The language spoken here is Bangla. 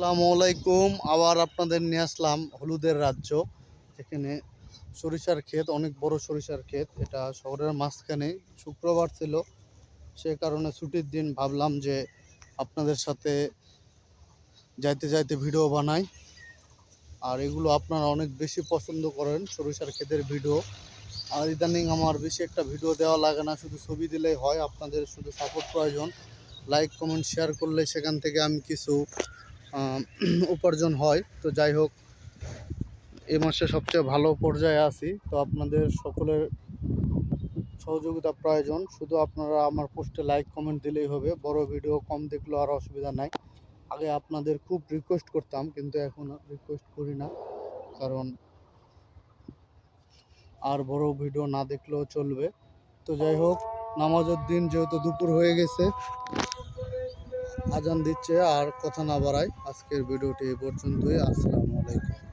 আসসালামু আলাইকুম। আবার আপনাদের নিয়ে আসলাম হলুদের রাজ্য। এখানে সরিষার ক্ষেত, অনেক বড় সরিষার ক্ষেত। এটা শহরের মাঝখানে শুক্রবার ছিল। সে কারণে ছুটির দিন ভাবলাম যে আপনাদের সাথে যাইতে যাইতে ভিডিও বানাই। আর এগুলো আপনারা অনেক বেশি পছন্দ করেন, সরিষার ক্ষেতের ভিডিও। আর ইদানিং আমার বেশি একটা ভিডিও দেওয়া লাগে না, শুধু ছবি দিলেই হয়। আপনাদের শুধু সাপোর্ট প্রয়োজন। লাইক কমেন্ট শেয়ার করলে সেখান থেকে আমি কিছু উপার্জন হয়। তো যাই হোক, এ মাসে সবচেয়ে ভালো পর্যায়ে আছি। তো আপনাদের সকলের সহযোগিতা প্রয়োজন। শুধু আপনারা আমার পোস্টে লাইক, কমেন্ট দিলেই হবে। বড় ভিডিও কম দেখলেও আর অসুবিধা নাই। আগে আপনাদের খুব রিকোয়েস্ট করতাম, কিন্তু এখন রিকোয়েস্ট করি না। কারণ আর বড় ভিডিও না দেখলেও চলবে। তো যাই হোক, নামাজের দিন যেহেতু দুপুর হয়ে গেছে আজান দিচ্ছে আর কথা না বাড়াই আজকের ভিডিওটি এই পর্যন্তই। আসসালামু আলাইকুম।